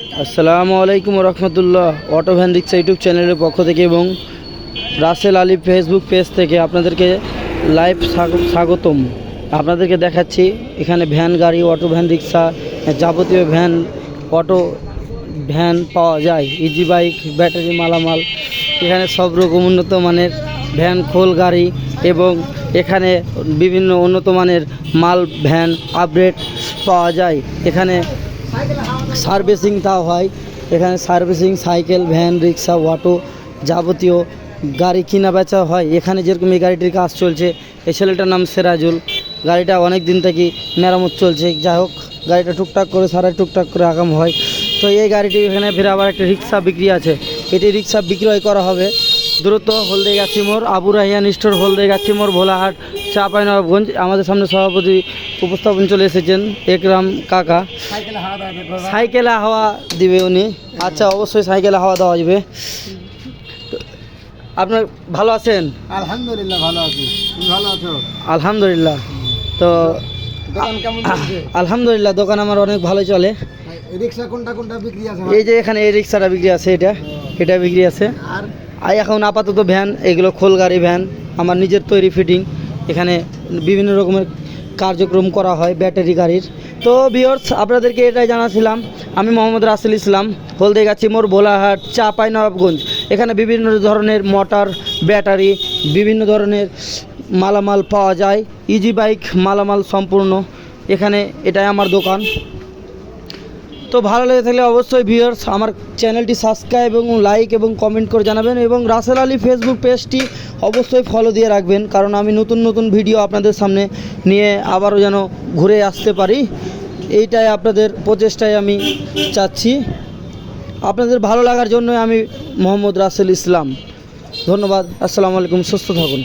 আসসালামু আলাইকুম রহমতুল্লাহ অটো ভ্যান রিক্সা ইউটিউব চ্যানেলের পক্ষ থেকে এবং রাসেল আলী ফেসবুক পেজ থেকে আপনাদেরকে লাইভ স্বাগতম। আপনাদেরকে দেখাচ্ছি, এখানে ভ্যান গাড়ি অটো ভ্যান রিক্সা যাবতীয় ভ্যান, অটো ভ্যান পাওয়া যায় ইজি বাইক ব্যাটারি মালামাল, এখানে সব রকম উন্নত মানের ভ্যান, খোল গাড়ি এবং এখানে বিভিন্ন উন্নত মানের মাল, ভ্যান আপডেট পাওয়া যায়। এখানে সার্ভিসিং তাও হয়। এখানে servicing, cycle, van, rickshaw, auto যাবতীয় গাড়ি কিনা বেচা হয়। এখানে যেরকম এই গাড়িটির কাজ চলছে, এই ছেলেটার নাম সেরাজুল। গাড়িটা অনেক দিন থেকে মেরামত চলছে। যাই হোক, গাড়িটা টুকটাক করে সারা টুকটাক করে আগাম হয়। তো এই গাড়িটি এখানে ফের আবার একটা রিক্সা বিক্রি আছে। এটি রিক্সা বিক্রয় করা হবে। দ্রুত হলদে গাছিমোর আবু রাহিয়ান স্টোর হলদে গাছিমোর ভোলাহাট চাঁপাইনবাবগঞ্জ। আমাদের সামনে সভাপতি উপস্থাপন চলে এসেছেন একরাম কাকা। সাইকেলে হাওয়া দিবে উনি। আচ্ছা অবশ্যই সাইকেলে হাওয়া দেওয়া যাবে। আপনার ভালো আছেন? আলহামদুলিল্লাহ ভালো আছি। তুমি ভালো আছো? আলহামদুলিল্লাহ। তো দোকান কেমন চলছে? আলহামদুলিল্লাহ দোকান আমার অনেক ভালো চলে। রিক্সা কোনটা কোনটা বিক্রি আছে? এই যে এখানে এই রিক্সাটা বিক্রি আছে এটা। এটা বিক্রি আছে। আর আর এখন আপাতত ভ্যান, এগুলো খোল গাড়ি ভ্যান, আমার নিজের তৈরি ফিটিং এখানে বিভিন্ন রকমের কার্যক্রম করা হয় ব্যাটারি গাড়ির। তো ভিওর্স আপনাদেরকে এটাই জানাছিলাম, আমি মোহাম্মদ রাসেল ইসলাম হলদে হলদেগাছি মোর ভোলাহাট, চাপাই, নবাবগঞ্জ। এখানে বিভিন্ন ধরনের মোটর, ব্যাটারি, বিভিন্ন ধরনের মালামাল পাওয়া যায় ইজি বাইক মালামাল সম্পূর্ণ। এখানে এটাই আমার দোকান। তো ভালো লেগে থাকলে অবশ্যই ভিউয়ার্স আমার চ্যানেলটি সাবস্ক্রাইব এবং লাইক এবং কমেন্ট করে জানাবেন এবং রাসেল আলী ফেসবুক পেজটি অবশ্যই ফলো দিয়ে রাখবেন, কারণ আমি নতুন নতুন ভিডিও আপনাদের সামনে নিয়ে আবারও যেন ঘুরে আসতে পারি। এইটাই আপনাদের প্রচেষ্টায় আমি চাচ্ছি। আপনাদের ভালো লাগার জন্য আমি মোহাম্মদ রাসেল ইসলাম। ধন্যবাদ, আসসালামু আলাইকুম, সুস্থ থাকুন।